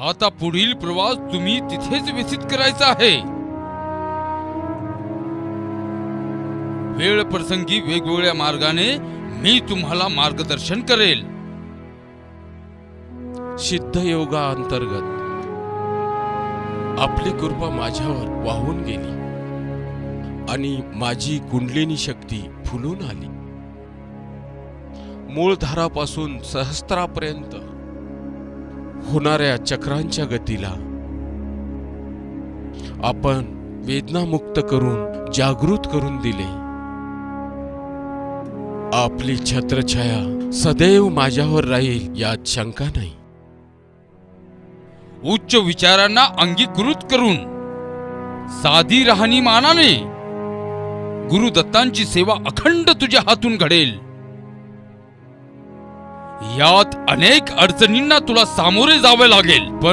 आता पुढील प्रवास तुम्ही तिथेच व्यतीत करायचा आहे. वेळ प्रसंगी वेगवेगळ्या मार्गाने मी तुम्हाला मार्गदर्शन करेल. सिद्ध योगा अंतर्गत. आपली कृपा माझ्यावर वाहून गेली. आणि माझी कुंडलिनी शक्ती फुलून आली. मूळधारापासून सहस्त्रापर्यंत होणाऱ्या चक्रांच्या गतीला आपण वेदनामुक्त करून जागृत करून दिले. आपली छत्रछाया सदैव माझ्यावर राहील यात शंका नाही. उच्च विचारांना अंगीकृत करून साधी राहणीमानाने गुरुदत्तांची सेवा अखंड तुझ्या हातून घडेल. यात अनेक अडचणींना तुला सामोरे जावे लागेल. पण